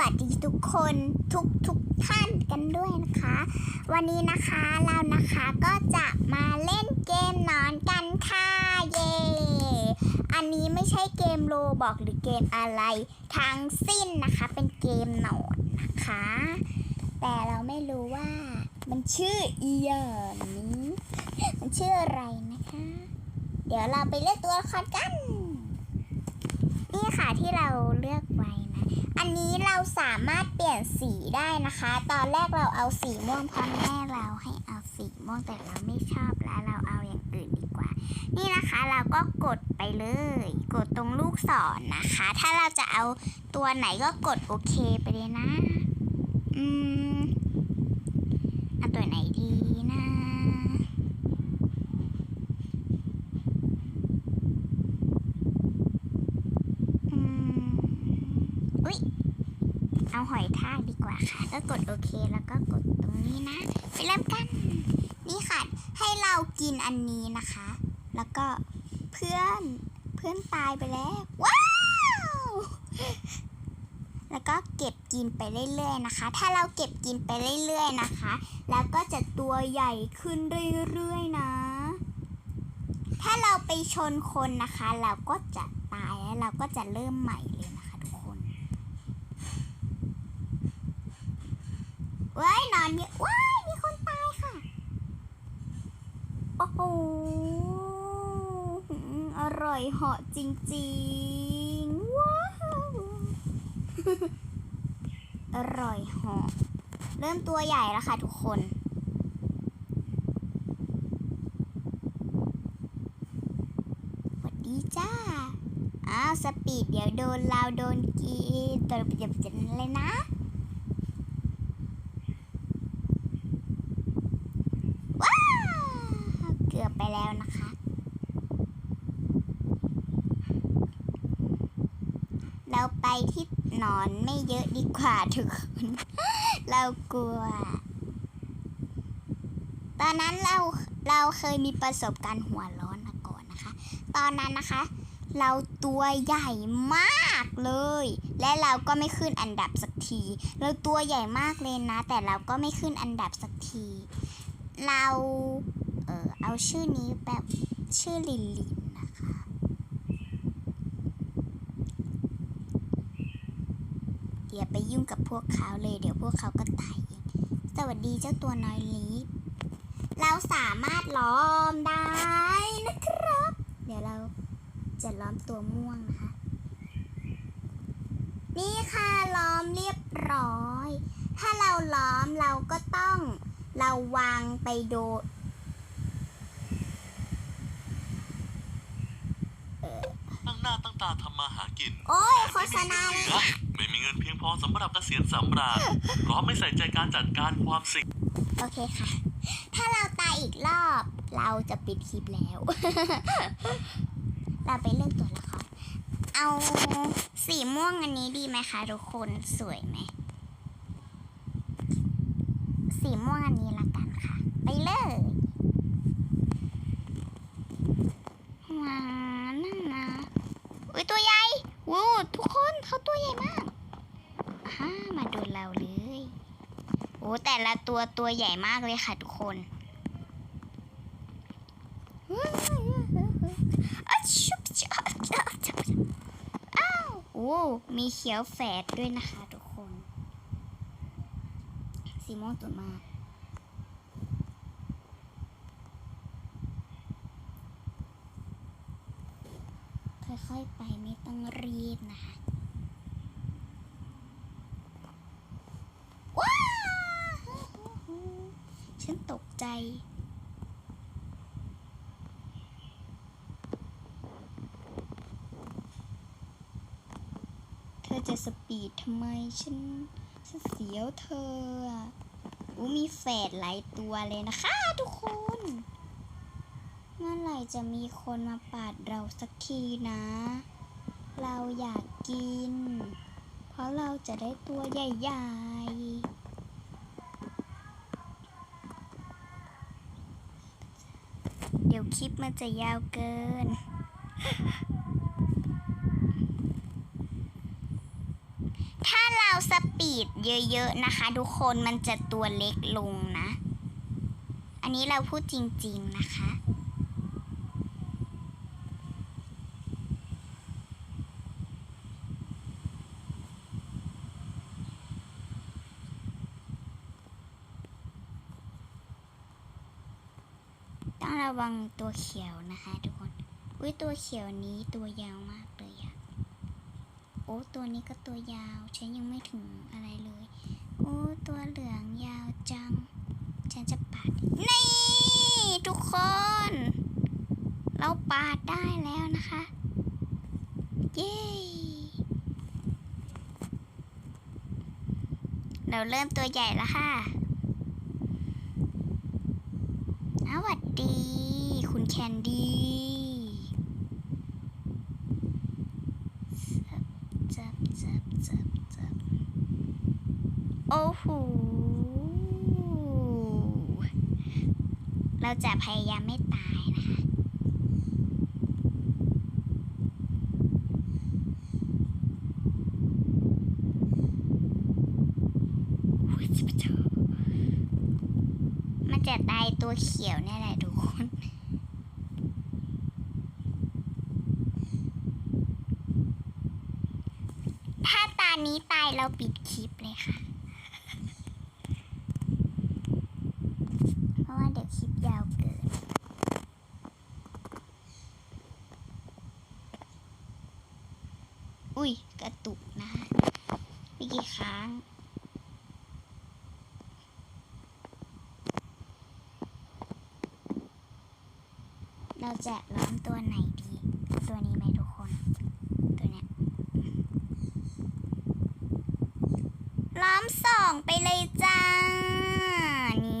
วัสดีทุกคนทุกทุกท่านกันด้วยนะคะ วันนี้นะคะเรานะคะก็จะมาเล่นเกมนอนกันค่ะเย่อันนี้ไม่ใช่เกมโลบอกหรือเกมอะไรทั้งสิ้นนะคะ เป็นเกมนอนนะคะ แต่เราไม่รู้ว่ามันชื่ออีหยังนี้มันชื่ออะไรนะคะ เดี๋ยวเราไปเลือกตัวละครกัน นี่ค่ะที่เราเลือกไว้ อันนี้เราสามารถเปลี่ยนสีได้นะคะ ตอนแรกเราเอาสีม่วงเพ่อแม่เราให้เอาสีม่วงแต่เราไม่ชอบแล้วเราเอาอย่างอื่นดีกว่า นี่นะคะเราก็กดไปเลย กดตรงลูกศรนะคะ ถ้าเราจะเอาตัวไหนก็กดโอเคไปเลยนะ อืม เอาตัวไหนดีนะ อืมอุ๊ย เอาหอยทากดีกว่าค่ะ ก็กดโอเคแล้วก็กดตรงนี้นะไปเริ่มกัน นี่ค่ะ ให้เรากินอันนี้นะคะ แล้วก็เพื่อนเพื่อนตายไปแล้ว ว้าว แล้วก็เก็บกินไปเรื่อยๆนะคะ ถ้าเราเก็บกินไปเรื่อยๆนะคะ แล้วก็จะตัวใหญ่ขึ้นเรื่อยๆนะ ถ้าเราไปชนคนนะคะ เราก็จะตายแล้วเราก็จะเริ่มใหม่เลยนะคะทุกคนายอนมีว้ายมีคนตายค่ะ โอ้โหอืมอร่อยเหาะจริงๆ ว้าว อร่อยเหาะเริ่มตัวใหญ่แล้วค่ะทุกคนสวัสดีจ้า อ้าว สปีดเดี๋ยวโดนเราโดนกีตัวเจ็บๆเลยนะ ว้าวเกือบไปแล้วนะคะ เราไปที่หนอนไม่เยอะดีกว่าทุกคน เรากลัว ตอนนั้นเราเราเคยมีประสบการณ์หัวร้อนมาก่อนนะคะ ตอนนั้นนะคะ เราตัวใหญ่มากเลย และเราก็ไม่ขึ้นอันดับสักที เราตัวใหญ่มากเลยนะ แต่เราก็ไม่ขึ้นอันดับสักที เรา เออเอาชื่อนี้แบบชื่อลินลินนะคะ อย่าไปยุ่งกับพวกเขาเลยเดี๋ยวพวกเขาก็ตายเองสวัสดีเจ้าตัวน้อยลีฟเราสามารถล้อมได้นะครับ เดี๋ยวเราจะล้อมตัวม่วงนะคะ นี่ค่ะล้อมเรียบร้อย ถ้าเราล้อมเราก็ต้องเราวางไปโดนตั้งหน้าตั้งตาทำมาหากิน โอ้ยโฆษณาไม่เลมียเงินเหลือ ไม่มีเงินเพียงพอสำหรับเกษียณสำราญเพราะไม่ใส่ใจการจัดการความเสิ่งโอเคค่ะ ถ้าเราตายอีกรอบ เราจะปิดคลิปแล้ว เราไปเลือกตัวละคร เอาสีม่วงอันนี้ดีไหมคะทุกคน สวยไหม สีม่วงอันนี้ละกันค่ะ ไปเลยว้าวนั่นนะอุ้ยตัวใหญ่วู้ทุกคนเขาตัวใหญ่มากฮ่ามาโดนเราเลย โอ้แต่ละตัวตัวใหญ่มากเลยค่ะทุกคนอ้าวโอ้มีเขียวแฝดด้วยนะคะทุกคน สีม่วงตัวมากค่อยๆไปไม่ต้องรีบนะคะ ว้าวฉันตกใจ เธอจะสปีดทำไมฉันฉันเสียวเธออะอู้มีแฝดหลายตัวเลยนะคะทุกคน เมื่อไหร่จะมีคนมาปาดเราสักทีนะ เราอยากกิน เพราะเราจะได้ตัวใหญ่ๆ เดี๋ยว คลิปมันจะยาวเกิน ถ้าเราสปีดเยอะๆนะคะ ทุกคนมันจะตัวเล็กลงนะ อันนี้เราพูดจริงๆนะคะ ต้องระวังตัวเขียวนะคะทุกคน อุ้ยตัวเขียวนี้ตัวยาวมากเลยอะโอ้ตัวนี้ก็ตัวยาวฉันยังไม่ถึงอะไรเลย โอ้ตัวเหลืองยาวจัง ฉันจะปาด นี่ทุกคน เราปาดได้แล้วนะคะ เย้ เราเริ่มตัวใหญ่แล้วค่ะสวัส ดีคุณแคนดี้จับจับจับจับโอ้โหเราจะพยายามไม่ตายนะคะมันจะตายตัวเขียวนี่แหละ ทุกคนนี้ตายเราปิดคลิปเลยค่ะ เพราะว่าเดี๋ยวคลิปยาวเกิน อุ้ยกระตุกนะคะพี่กี่ครั้งเราจะล้อมตัวไหนดี ตัวนี้ไหมทุกคน ตัวเนี้ย ล้อ มสองไปเลยจ้า นี่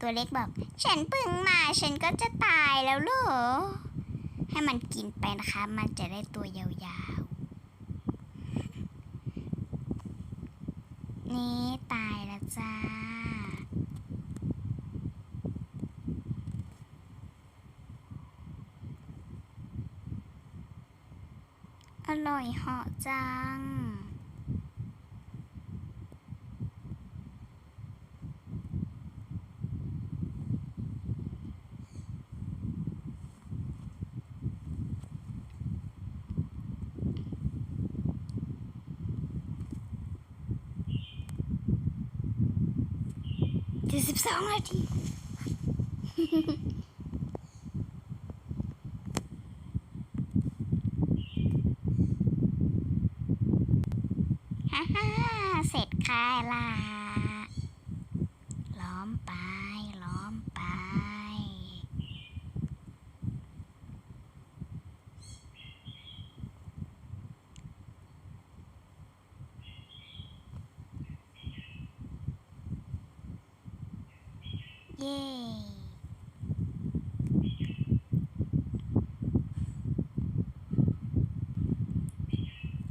ตัวเล็กบอก ฉันเพึ่งมาฉันก็จะตายแล้วเหรอ ให้มันกินไปนะคะ มันจะได้ตัวยาวๆ นี่ตายแล้วจ้าอร่อยเหาะ จัง เจ็ดสิบสองนาที ฮ่าฮ่าเสร็จค่ะ ล่ะ ล้อมไป ล้อมไป เย้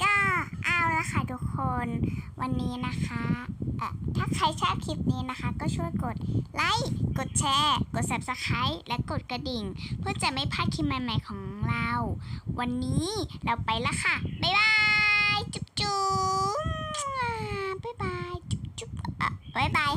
ก็เอาละ ค่ะทุกคนวันนี้นะคะเอ่อถ้าใครชอบคลิปนี้นะคะ ก็ช่วยกดไลค์กดแชร์ กด subscribe และกดกระดิ่ง เพื่อจะไม่พลาดคลิปใหม่ๆของเรา วันนี้เราไปละค่ะ บ๊ายบาย จุ๊บจุ๊บบ๊ายบาย จุ๊บจุ๊บอะบ๊ายบาย